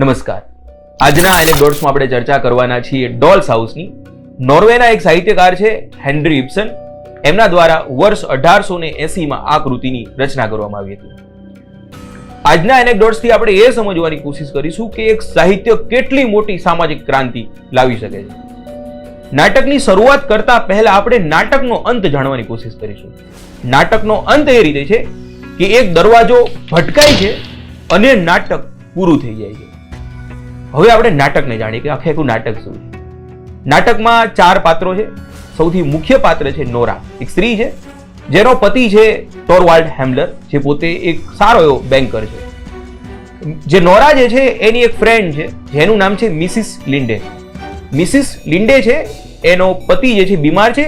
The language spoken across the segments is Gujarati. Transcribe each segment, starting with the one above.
નમસ્કાર. આજના એનેક્ડોટ્સમાં આપણે ચર્ચા કરવાના છીએ ડોલ્સ હાઉસની. નોર્વેના એક સાહિત્યકાર છે, હેનરી ઇપ્સન એમના દ્વારા વર્ષ અઢારસો ને એસીમાં આ કૃતિની રચના કરવામાં આવી હતી. આજના એનેક્ડોટ્સથી આપણે એ સમજવાની કોશિશ કરીશું કે એક સાહિત્ય કેટલી મોટી સામાજિક ક્રાંતિ લાવી શકે છે. નાટકની શરૂઆત કરતા પહેલા આપણે નાટકનો અંત જાણવાની કોશિશ કરીશું. નાટકનો અંત એ રીતે છે કે એક દરવાજો ભટકાય છે અને નાટક પૂરું થઈ જાય છે. હવે આપણે નાટકને જાણીએ કે આખે આખું નાટક શું છે. નાટકમાં ચાર પાત્રો છે. સૌથી મુખ્ય પાત્ર છે નોરા. એક સ્ત્રી છે, જેનો પતિ છે ટોરવાલ્ડ હેમલર, જે પોતે એક સારો એવો બેન્કર છે. જે નોરા જે છે, એની એક ફ્રેન્ડ છે, જેનું નામ છે મિસિસ લિન્ડે. મિસિસ લિન્ડે છે, એનો પતિ જે છે બીમાર છે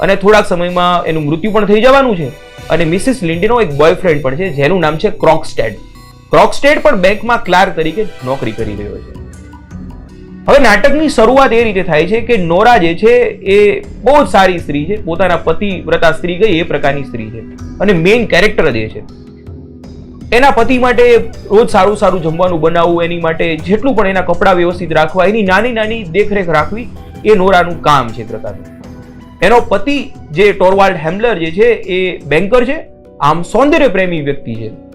અને થોડાક સમયમાં એનું મૃત્યુ પણ થઈ જવાનું છે. અને મિસિસ લિન્ડેનો એક બોયફ્રેન્ડ પણ છે, જેનું નામ છે ક્રોકસ્ટેડ. ક્રોકસ્ટેડ પણ બેંકમાં ક્લાર્ક તરીકે નોકરી કરી રહ્યો છે. હવે નાટકની શરૂઆત એ રીતે થાય છે કે નોરા જે છે એ બહુ જ સારી સ્ત્રી છે. પોતાના પતિ વ્રતા સ્ત્રી ગઈ, એ પ્રકારની સ્ત્રી છે. અને મેઇન કેરેક્ટર જે છે. એના પતિ માટે રોજ સારું સારું જમવાનું બનાવવું, એની માટે જેટલું પણ એના કપડાં વ્યવસ્થિત રાખવા, એની નાની નાની દેખરેખ રાખવી, એ નોરાનું કામ છે પ્રકારનું. એનો પતિ જે ટોરવાલ્ડ હેમલર જે છે, એ બેન્કર છે. આમ સૌંદર્ય પ્રેમી વ્યક્તિ છે.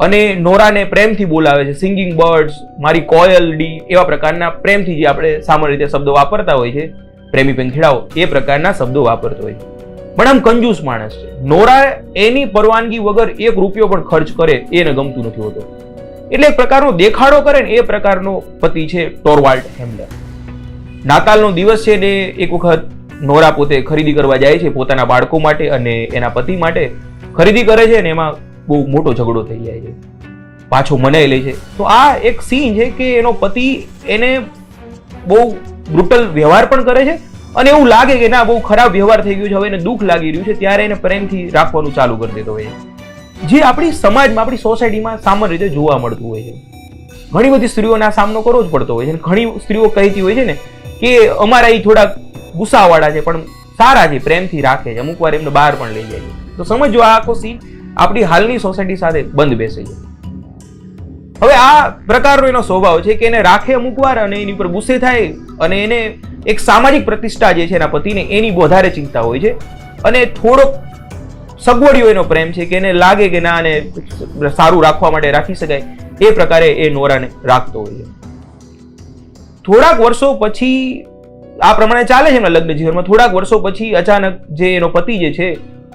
અને નોરાને પ્રેમથી બોલાવે છે. સિંગિંગ બર્ડ્સ મારી કોયલ, ડી, એવા પ્રકારના પ્રેમથી જે આપણે સામાન્ય રીતે શબ્દો વાપરતા હોય છે. પ્રેમી પંખીડાઓ, એ પ્રકારના શબ્દો વાપરતો હોય છે. પણ આમ કંજૂસ માણસ છે. નોરા એની પરવાનગી વગર એક રૂપિયો પણ ખર્ચ કરે એને ગમતું નથી હોતું. એટલે એક પ્રકારનો દેખાડો કરે ને એ પ્રકારનો પતિ છે ટોરવાલ્ટ હેમલર. નાતાલનો દિવસ છે ને એક વખત નોરા પોતે ખરીદી કરવા જાય છે પોતાના બાળકો માટે અને એના પતિ માટે. ખરીદી કરે છે ને એમાં બહુ મોટો ઝઘડો થઈ જાય છે. પાછો મનાઈ લે છે. તો આ એક સીન છે કે એનો પતિ એને બહુ બ્રુટલ વ્યવહાર પણ કરે છે અને એવું લાગે કે ના, બહુ ખરાબ વ્યવહાર થઈ ગયો છે, હવે એને દુઃખ લાગી રહ્યું છે, ત્યારે એને પ્રેમથી રાખવાનું ચાલુ કરી દેતો હોય છે. જે આપણી સમાજમાં, આપણી સોસાયટીમાં સામાન્ય રીતે જોવા મળતું હોય છે. ઘણી બધી સ્ત્રીઓને સામનો કરવો જ પડતો હોય છે. ઘણી સ્ત્રીઓ કહેતી હોય છે ને કે અમારા એ થોડાક ગુસ્સાવાળા છે, પણ સારા છે, પ્રેમથી રાખે છે. અમુક વાર એમને બહાર પણ લઈ જાય છે. તો સમજો આ આખો સીન આપણી હાલની સોસાયટી સાથે બંધ બેસે છે. હવે આ પ્રકારનો એનો સ્વભાવ છે કે એને રાખે અમુક વાર અને એની પર ગુસ્સે થાય અને એને એક સામાજિક પ્રતિષ્ઠા જે છે એના પતિને એની વધારે ચિંતા હોય છે. અને થોડોક સગવડિયો એનો પ્રેમ છે કે એને લાગે કે ના, આને સારું રાખવા માટે રાખી શકાય, એ પ્રકારે એ નોરાને રાખતો હોય છે. થોડાક વર્ષો પછી આ પ્રમાણે ચાલે છે એમના લગ્ન જીવનમાં, થોડાક વર્ષો પછી અચાનક જે એનો પતિ જે છે,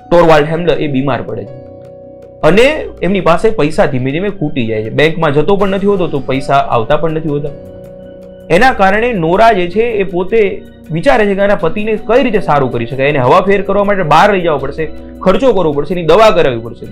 ટોરવાલ્ડ હેમલર, એ બીમાર પડે છે. અને એમની પાસે પૈસા ધીમે ધીમે ખૂટી જાય છે. બેંકમાં જતો પણ નથી હોતો તો પૈસા આવતા પણ નથી હોતા. એના કારણે નોરા જે છે એ પોતે વિચારે છે કે એના પતિને કઈ રીતે સારું કરી શકાય? એને હવાફેર કરવા માટે બહાર લઈ જવો પડશે, ખર્ચો કરવો પડશે, એની દવા કરાવવી પડશે.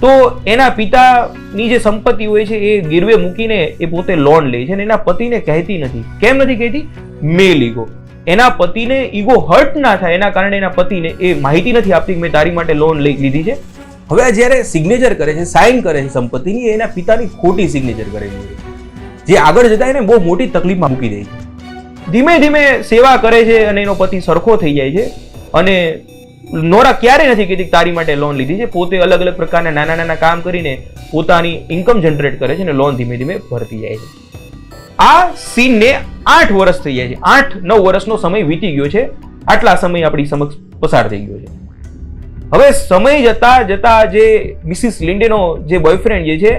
તો એના પિતાની જે સંપત્તિ હોય છે એ ગીરવે મૂકીને એ પોતે લોન લે છે અને એના પતિને કહેતી નથી. કેમ નથી કહેતી? Male ego. એના પતિને ઈગો હર્ટ ના થાય, એના કારણે એના પતિને એ માહિતી નથી આપતી કે મેં તારી માટે લોન લઈ લીધી છે. હવે આ જ્યારે સિગ્નેચર કરે છે સાઇન કરે છે સંપત્તિની, એના પિતાની ખોટી સિગ્નેચર કરેલી છે. જે આગળ જતા એને બહુ મોટી તકલીફમાં મૂકી દે છે. ધીમે ધીમે સેવા કરે છે અને એનો પતિ સરખો થઈ જાય છે અને નોરા ક્યારે નથી કીધી તારી માટે લોન લીધી છે. પોતે અલગ અલગ પ્રકારના નાના નાના કામ કરીને પોતાની ઇન્કમ જનરેટ કરે છે અને લોન ધીમે ધીમે ભરતી જાય છે. આ સીનને આઠ વર્ષ થઈ જાય છે. આઠ નવ વર્ષનો સમય વીતી ગયો છે. આટલા સમય આપણી સમક્ષ પસાર થઈ ગયો છે. હવે સમય જતા જતા જે મિસિસ લિન્ડેનો જે બોયફ્રેન્ડ જે છે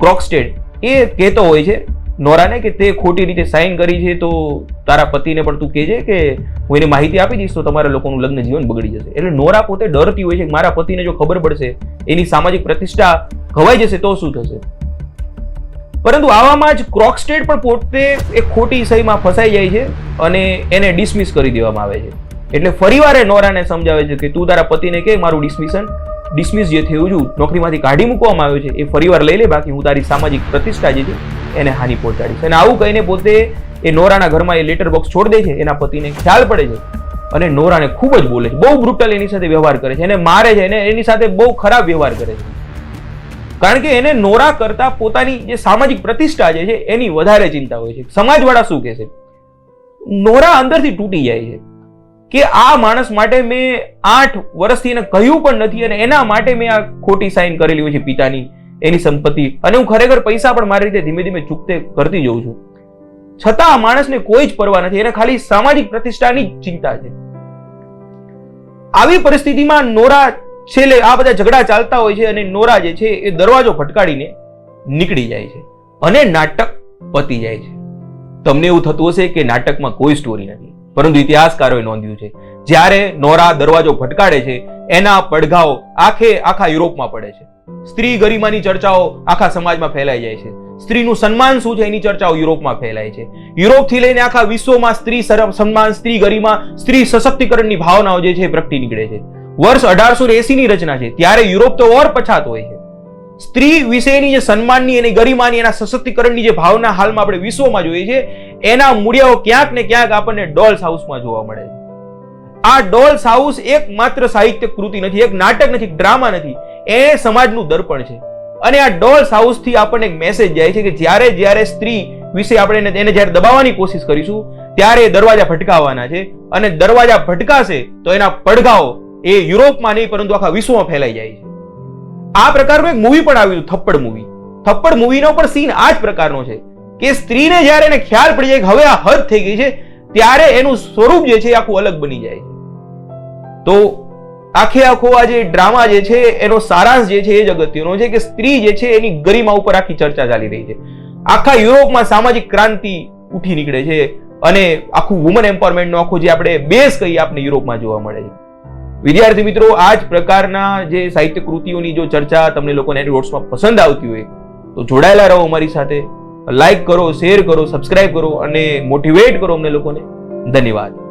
ક્રોકસ્ટેડ એ કહેતો હોય છે, નોરાને કે તે ખોટી રીતે સાઇન કરી છે, તો તારા પતિને પણ તું કહેજે કે હું એને માહિતી આપી દઈશ, તો તમારા લોકોનું લગ્ન જીવન બગડી જશે. એટલે નોરા પોતે ડરતી હોય છે કે મારા પતિને જો ખબર પડશે, એની સામાજિક પ્રતિષ્ઠા ખવાઈ જશે, તો શું થશે? પરંતુ આવામાં જ ક્રોકસ્ટેડ પણ પોતે એક ખોટી સહીમાં ફસાઈ જાય છે અને એને ડિસમિસ કરી દેવામાં આવે છે. એટલે ફરીવાર એ નોરાને સમજાવે છે કે તું તારા પતિને કે, મારું ડિસમિશન ડિસમિસ જે થયું છું નોકરીમાંથી કાઢી મૂકવામાં આવ્યો છે, એ ફરીવાર લઈ લે, બાકી હું તારી સામાજિક પ્રતિષ્ઠા જે છે, એને હાનિ પહોંચાડીશ. અને આવું કહીને પોતે એ નોરાના ઘરમાં એ લેટર બોક્સ છોડી દે છે, એના પતિને ખ્યાલ પડે છે અને નોરાને ખૂબ જ બોલે છે. બહુ બ્રુટલ એની સાથે વ્યવહાર કરે છે, એને મારે છે અને એની સાથે બહુ ખરાબ વ્યવહાર કરે છે. કારણ કે એને નોરા કરતા પોતાની જે સામાજિક પ્રતિષ્ઠા જે છે, એની વધારે ચિંતા હોય છે. સમાજવાળા શું કહે છે? નોરા અંદરથી તૂટી જાય છે. કે આ માણસ માટે મેં આઠ વર્ષથી એને કહ્યું પણ નથી અને એના માટે મેં આ ખોટી સાઈન કરેલી હોય છે પિતાની, એની સંપત્તિ. અને હું ખરેખર પૈસા પણ મારી રીતે ધીમે ધીમે ચૂકતે કરતી જઉં છું. છતાં આ માણસને કોઈ જ પરવા નથી, એને ખાલી સામાજિક પ્રતિષ્ઠાની જ ચિંતા છે. આવી પરિસ્થિતિમાં નોરા છેલ્લે આ બધા ઝઘડા ચાલતા હોય છે અને નોરા જે છે એ દરવાજો ફટકાડીને નીકળી જાય છે અને નાટક પતી જાય છે. તમને એવું થતું હશે કે નાટકમાં કોઈ સ્ટોરી નથી. પરંતુ ઇતિહાસકારોએ નોંધ્યું છે, જ્યારે નોરા દરવાજો ભટકાડે છે, એના પડઘાઓ આખે આખા યુરોપમાં પડે છે. સ્ત્રી ગરિમાની ચર્ચાઓ આખા સમાજમાં ફેલાઈ જાય છે. સ્ત્રીનું સન્માન શું છે, એની ચર્ચાઓ યુરોપમાં ફેલાય છે. યુરોપથી લઈને આખા વિશ્વમાં સ્ત્રી સન્માન, સ્ત્રી ગરિમા, સ્ત્રી સશક્તિકરણની ભાવનાઓ જે છે પ્રગટી નીકળે છે. વર્ષ અઢારસો એસીની રચના છે, ત્યારે યુરોપ તો ઓર પછાત હોય છે. સ્ત્રી વિશેની જે સન્માનની એની ગરિમાની એના સશક્તિકરણની જે ભાવના હાલમાં આપણે વિશ્વમાં જોઈએ છે એના મૂળિયાઓ ક્યાંક ને ક્યાંક આપણને ડોલ્સ હાઉસમાં જોવા મળે છે. આ ડોલ્સ હાઉસ એક માત્ર સાહિત્ય કૃતિ નથી, એક નાટક નથી ડ્રામા નથી. એ સમાજનું દર્પણ છે. અને આ ડોલ્સ હાઉસથી આપણને એક મેસેજ જાય છે કે જ્યારે જ્યારે સ્ત્રી વિશે આપણે એને- જ્યારે દબાવવાની કોશિશ કરીશું, ત્યારે એ દરવાજા ભટકાવવાના છે. અને દરવાજા ભટકાશે તો એના પડઘાઓ એ યુરોપમાં નહીં, પરંતુ આખા વિશ્વમાં ફેલાઈ જાય છે. આ પ્રકારનું એક મૂવી પણ આવ્યું થપ્પડ મૂવી થપ્પડ મૂવીનો પણ સીન આ જ પ્રકારનો છે. કે સ્ત્રીને જ્યારે એને ખ્યાલ પડી જાય કે હવે આ હદ થઈ ગઈ છે, ત્યારે એનું સ્વરૂપ જે છે આખું અલગ બની જાય છે. તો આખે આખો આ જે ડ્રામા જે છે, એનો સારાંશ જે છે એ જ અગત્યનો છે કે સ્ત્રી જે છે એની ગરિમા ઉપર આખી ચર્ચા ચાલી રહી છે. આખા યુરોપમાં સામાજિક ક્રાંતિ ઉઠી નીકળે છે અને આખું વુમન એમ્પાવરમેન્ટનો આખો જે આપણે બેઝ કહીએ આપણે યુરોપમાં જોવા મળે છે. વિદ્યાર્થી મિત્રો, આ જ પ્રકારના જે સાહિત્ય કૃતિઓની જો ચર્ચા તમને લોકોને નોટ્સમાં પસંદ આવતી હોય, તો જોડાયેલા રહો અમારી સાથે. લાઈક કરો શેર કરો સબસ્ક્રાઈબ કરો અને મોટિવેટ કરો અમને લોકોને. ધન્યવાદ.